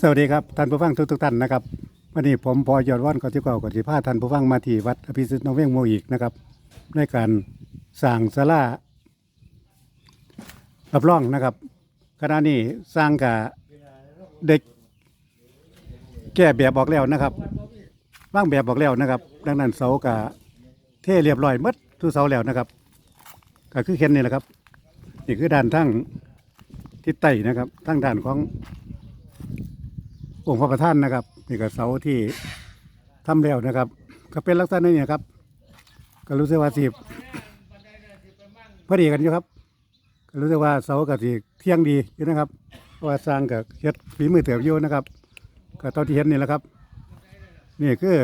สวัสดีครับท่านผู้ฟังทุกทุกๆท่านนะครับวันนี้ผมพอยอดว่อนกอที่เก่ากอที่พาท่านผู้ฟังมาที่วัดอภิสิทธิ์นองเวงโมอีกนะครับในการสร้างศาลารับรองนะครับขณะนี้สร้างกับเด็ก แก้แบบบอกแล้วนะครับว่างแบบบอกแล้วนะครับ ดังนั้นเสากับเทเรียบร้อยหมดทุกเสาแล้วนะครับก็คือเข็นนี่แหละครับนี่คือด้านทั้งทิศใต้นะครับทั้งด้านของ องค์พระประธานนะครับนี่ก็เสาที่ทำแล้วนะครับ ก็เป็นลักษณะนี้นะครับ ก็รู้สึกว่าสิบพอดีกันอยู่ครับ ก็รู้สึกว่าเสากับสิเที่ยงดีอยู่นะครับเพราะว่าสร้างกับเฮ็ดฝีมือเติบอยู่นะครับ ก็ตอนที่เห็นนี่แหละครับ นี่คือ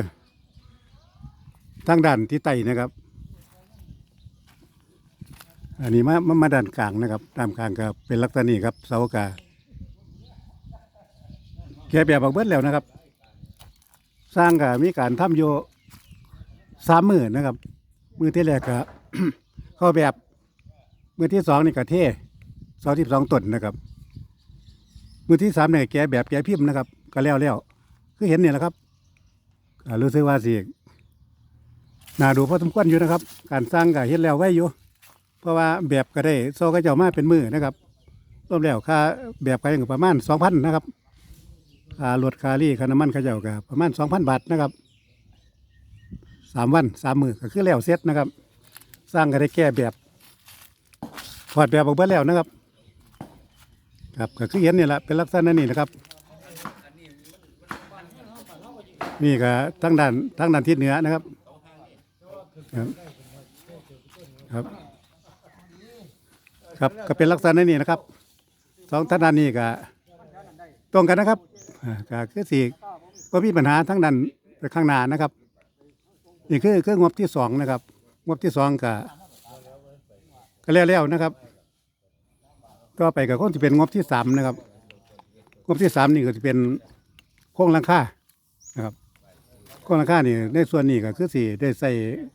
ทางด้านที่ไต่นะครับ อันนี้มามามาด้านกลางนะครับด้านกลางก็เป็นลักษณะนี้ครับเสากา แกะแบบอกเบิดแล้วนะครับ สร้างกับมีการทำโยสามมือนะครับ มือที่แรกก็เข้าแบบมือที่สองนี่ก็เทสองที่สองต้นนะครับ มือที่สามเนี่ยแกแบบแกพิมพ์นะครับ ก็แล้วแล้วคือเห็นเนี่ยแหละครับรู้สึกว่าสิน่าดูพอสมควรอยู่นะครับ การสร้างก็เห็นแล้วไว้อยู่ เพราะว่าแบบก็ได้โซก็เจ้ามาเป็นมือนะครับรวมแล้วค่าแบบก็ยังประมาณสองพันนะครับ ค่ารถค่ารี่ค่าน้ำมันค่าเจ้าก็ประมาณสองพันบาทนะครับสามวันสามมือก็คือแล้วเสร็จนะครับ สร้างก็ได้แก้แบบถอดแบบออกไปแล้วนะครับ ครับก็คือเห็นนี่แหละเป็นลักษณะนี้นะครับ นี่ก็ทั้งด้านทั้งด้านทิศเหนือนะครับ ครับ ครับก็เป็นลักษณะนี้นะครับสองท่านด้านนี้ก็ตรงกันนะครับ ก็คือสี่ก็มีปัญหาทั้งนั้นไปข้างหน้านะครับนี่คือคืองบที่สองนะครับงบที่สองก็ก็แล้วๆนะครับก็ไปกับคงจะเป็นงบที่สามนะครับ งบที่สามนี่ก็จะเป็นโครงหลังคานะครับโครงหลังคานี่ในส่วนนี้ก็คือสี่ได้ใส่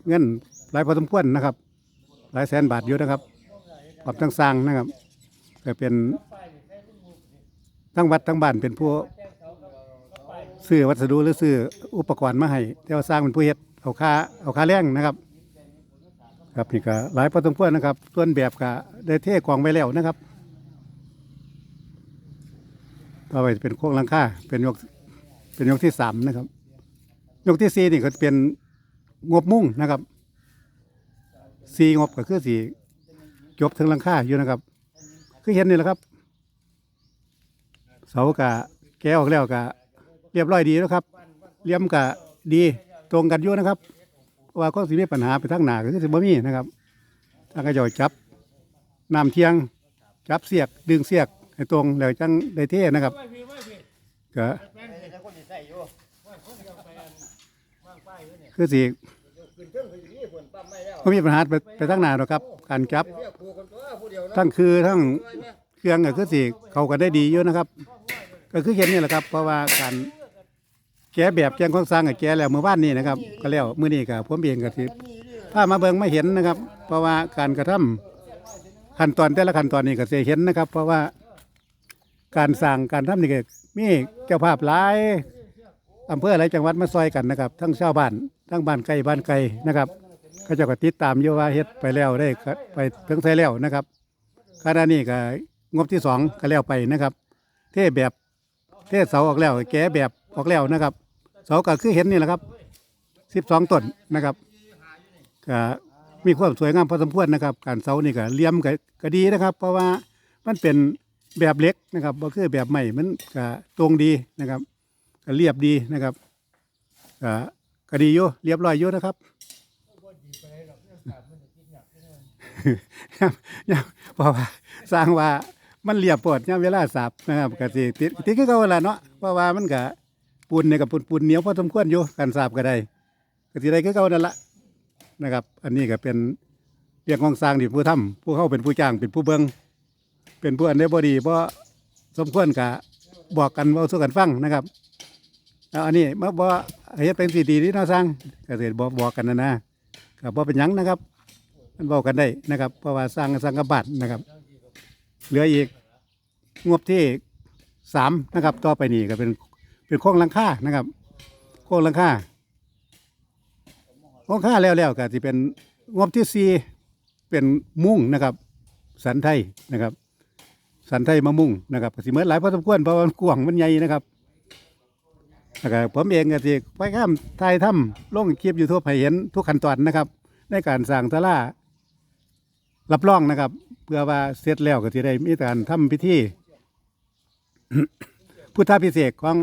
เงินหลายพอสมควรนะครับ หลายแสนบาทอยู่นะครับปรับทั้งสร้างนะครับก็เป็นทั้งวัดทั้งบ้านเป็นผู้ ซื้อวัสดุหรือซื้ออุปกรณ์มาให้แต่ว่าสร้างเป็นผู้เฮ็ดเอาค่าเอาค่าแรงนะครับ ครับนี่ก็หลายพอสมควรนะครับ ส่วนแบบก็ได้เทกองไว้แล้วนะครับต่อไปเป็นโครงหลังคาเป็นยกเป็นยกที่สามนะครับ ยกที่สี่นี่ก็จะเป็นงบมุ่งนะครับสี่งบก็คือสี่จบถึงหลังคาอยู่นะครับ คือเห็นนี่แหละครับ เสากะแก้ออกแล้วกะ เรียบร้อยดีแล้วครับเลี่ยมกะดีตรงกันอยู่นะครับ ว่าก็สิมีปัญหาไปทั้งหนาก็คือสิบ่มีนะครับถ้าก็จะจับน้ำเทียงจับเสียกดึงเสียกให้ตรงแล้วจังได้เท่นะครับก็คือสิก็มีปัญหาไปไปทั้งหนาหรอกครับ การจับ ทั้งคือทั้งเครื่องก็คือสิเขาก็ได้ดีอยู่นะครับ ก็คือเห็นนี่แหละครับ เพราะว่าการ แกแบบแจ้งของสร้างกับแก้แล้วเมื่อวานนี้นะครับ ก็แล้วมื้อนี้ก็ผมเองก็สิถ้ามาเบิ่งไม่เห็นนะครับ เพราะว่าการกระทำขั้นตอนแต่ละขั้นตอนนี้ก็สิเห็นนะครับ เพราะว่าการสร้างการทำนี่ก็มีเจ้าภาพหลายอำเภอหลายจังหวัดมาซอยกันนะครับ ทั้งชาวบ้านทั้งบ้านไกลบ้านไกลนะครับก็เจะก็ติดตามอยู่ว่าเฮ็ดไปแล้วได้ไปถึงไสแล้วนะครับขณะนี้ก็งบที่สองก็แล้วไปนะครับ เทแบบเทเสาออกแล้ว แก้แบบออกแล้วนะครับ เสาก็คือเห็นนี่แหละครับสิบสองต้นนะครับก็มีความสวยงามพอสมควรนะครับ การเสานี่ก็เลี่ยมก็ก็ดีนะครับ เพราะว่ามันเป็นแบบเล็กนะครับก็คือแบบใหม่มันก็ตรงดีนะครับก็เรียบดีนะครับก็ก็ดีอยู่เรียบร้อยอยู่นะครับย่ำเพราะว่าสร้างว่ามันเรียบปวดย่ำเวลาสับนะครับก็สิติดติดคือเก่าละเนาะเพราะว่ามันก็ ปูนเนี่ยกับปูนปูนเหนียวพอสมควรอยู่การสับก็ได้ก็สิได้คือเก่านั่นละนะครับ อันนี้ก็เป็นเรื่องของสร้างที่ผู้ทำผู้เข้าเป็นผู้จ้างเป็นผู้เบิงเป็นผู้อันได้บดีเพราะสมควรกะบอกกันว่าสู้กันฟังนะครับเอาอันนี้มาบอกเฮ็ดเป็นสีดีที่น่าสร้างก็สิบอกบอกกันนะนะก็บ่เป็นยังนะครับ มันบอกกันได้นะครับ เพราะว่าสร้างสร้างกระบาดนะครับ เหลืออีกงบที่สามนะครับ ต่อไปนี่ก็เป็น เป็นโค้งลังค่านะครับโค้งลังค่าโค้งหลังคาแล้วแล้วก็จะเป็นงบที่สี่เป็นมุ่งนะครับ สันไทยนะครับ สันไทยมะมุ่งนะครับสิเหมือหลายพอสมควรเพราะมันกว้างมันใหญ่นะครับแล้วก็ผมเองก็สิไปข้ามไทยถ้ำลงคลิปยูทูบให้เห็นทุกขั้นตอนนะครับ ในการสร้างศาลารับรองนะครับ เพื่อว่าเสร็จแล้วก็จะได้มีการทำพิธีพุทธพิเศษของ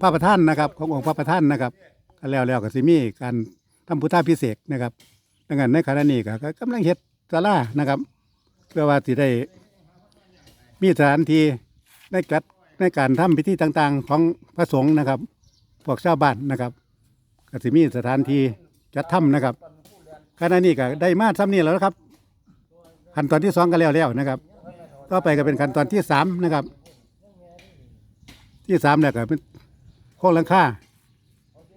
พระประธานนะครับ ขององค์พระประธานนะครับก็แล้วแล้วก็สิมีการทำพุทธพิเศษกนะครับดังนั้นในขณะนี้ก็ก็กำลังเฮ็ดศาลานะครับ เพื่อว่าสิได้มีสถานที่ในกัดในการทำพิธีต่างๆ ของพระสงฆ์นะครับพวกชาวบ้านนะครับก็สิมีสถานที่จัดทำนะครับขณะนี้ก็ได้มาซ้ำนี้แล้วนะครับ ขั้นตอนที่สองก็แล้วแล้วนะครับ ต่อไปก็เป็นขั้นตอนที่สามนะครับ ที่สามเนี่ยก็เป็น โค้งหลังคา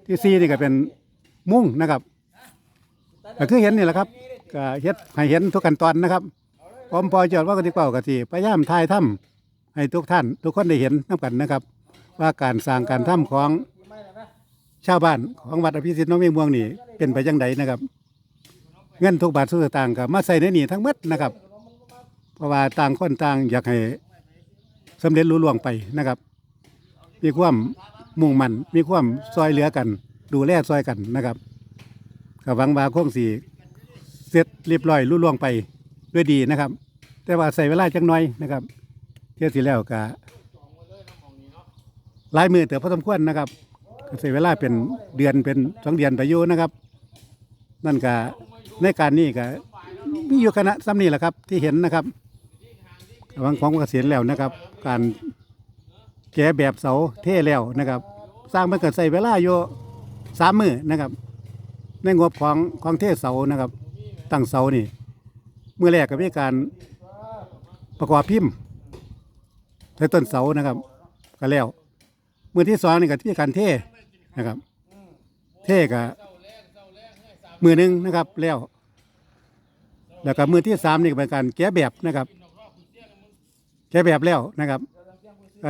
ที่สี่นี่ก็เป็นมุ้งนะครับก็คือเห็นนี่แหละครับก็เฮ็ดให้เห็นทุกขั้นตอนนะครับผมพอจอดว่ากติเป่ากติพยายามทายถ้ำให้ทุกท่าน ทุกคนได้เห็นน้ำกันนะครับ ว่าการสร้างการถ้ำของชาวบ้านของวัดอภิสิทธิ์น้องเมียงม่วงนี่เป็นไปยังไงนะครับ เงินทุกบาททุกสตางค์ก็มาใส่ในนี่ทั้งหมดนะครับ เพราะว่าต่างคนต่างอยากให้สำเร็จรุ่ล่วงไปนะครับ มีความ มุ่งมั่นมีความซอยเหลือกัน ดูแลซอยกันนะครับก็หวังว่าคงสีเสร็จเรียบร้อยรุ่ล่วงไปด้วยดีนะครับ แต่ว่าใส่เวลาจังน้อยนะครับเที่ยวที่แล้วก็หลายมือแต่พอสมควรนะครับใส่เวลาเป็นเดือนเป็นสองเดือนไปอยู่นะครับ นั่นก็ในการนี้ก็มีอยู่คณะซ้ำนี่แหละครับที่เห็นนะครับฟังของเกษียณแล้วนะครับ การ แกะแบบเสาเท่แล้วนะครับ สร้างมันก็ใส่เวลาอยู่สามมือนะครับ ในงบของของเทศเสานะครับ ตั้งเสานี่เมื่อแรกก็มีการประกอบพิมพ์ใช้ต้นเสานะครับ ก็แล้วมือที่สองนี่ก็ที่การเทนะครับ เทก็มือหนึ่งนะครับแล้วแล้วก็มือที่สามนี่ก็เป็นการแกะแบบนะครับ แกะแบบแล้วนะครับ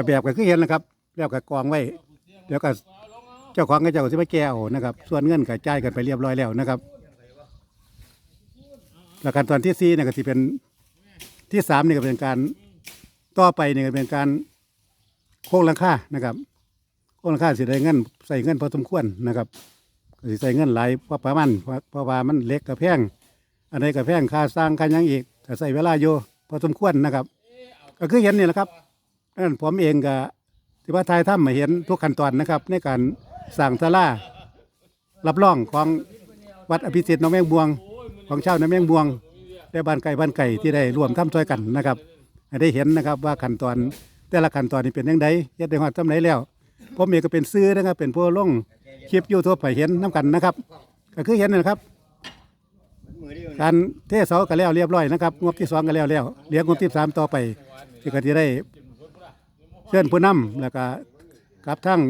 แบบก็คือเห็นนะครับ แล้วก็กองไว้ เดี๋ยวก็เจ้าของก็เจ้าก็จะไปแก้เอานะครับ ส่วนเงินก็จ่ายกันไปเรียบร้อยแล้วนะครับแล้วขั้นตอนที่สี่เนี่ยก็จะเป็นที่สามเนี่ยก็เป็นการต่อไปเนี่ก็เป็นการโค้งหลังคานะครับโค้งหลังคาสิได้เงินใส่เงินพอสมควรนะครับก็สิใส่เงินหลายเพราะประมาณเพราะเพราะว่ามันเล็กกับแพงอันใดกับแพงค่าสร้างค่ายังอีกก็ใส่เวลาอยู่พอสมควรนะครับ ก็คือเห็นนี่แหละครับ นั่นผมเองก็ที่ว่าทายถ้ำมาเห็นทุกขั้นตอนนะครับ ในการสั่งศาลารับรองของวัดอภิสิทธิ์น้องแมงบวง ของชาวน้ำแมงบวงและบ้านไก่บ้านไก่ที่ได้ร่วมทำช่วยกันนะครับให้ได้เห็นนะครับว่าขั้นตอนแต่ละขั้นตอนนี้เป็นยังไงเฮ็ดได้ฮอดทำไหนแล้วผมเองก็เป็นซื้อนะครับ เป็นผู้ลงคลิปยูทูบให้เห็นน้กันนะครับ ก็คือเห็นนะครับ การเทเสาก็แล้วเรียบร้อยนะครับงบที่สองก็แล้วแล้วเหลืองบที่สามต่อไปที่ก็จะได้เชิญผู้นำแล้วก็กับทั้ง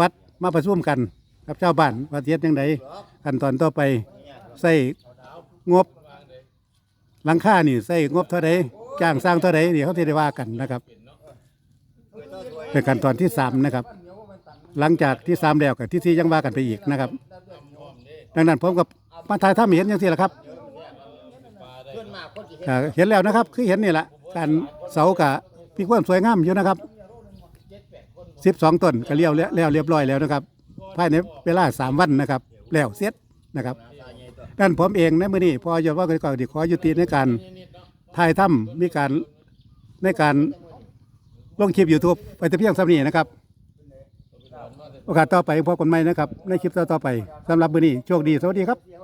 วัดมาประชุมกันกับชาวบ้านว่าสิเฮ็ดยังไงขั้นตอนต่อไปใส่งบหลังค่านี่ใส่งบเท่าใดจ้างสร้างเท่าใดเดี๋ยวเขาจะได้ว่ากันนะครับเป็นขั้นตอนที่สามนะครับ หลังจากที่สามแล้วกับที่สี่ยังว่ากันไปอีกนะครับ ดังนั้นผมกับมาถ่ายถ้าเห็นอย่างที่แหละครับเห็นแล้วนะครับ คือเห็นนี่แหละการเสากะมีความสวยงามอยู่นะครับ สิบสองต้นก็เลี้ยวแล้วเรียบร้อยแล้วนะครับภายในเวลาสามวันนะครับ แล้วเสร็จนะครับด้านผมเองในมือนี้พอจะว่ากันก่อนดีขอยุติในการถ่ายถ้ำมีการในการลงคลิปยูทูบไปแต่เพียงสำนีนะครับ โอกาสต่อไปพบกันใหม่นะครับ ในคลิปต่อๆไปสำหรับมือนี้โชคดีสวัสดีครับ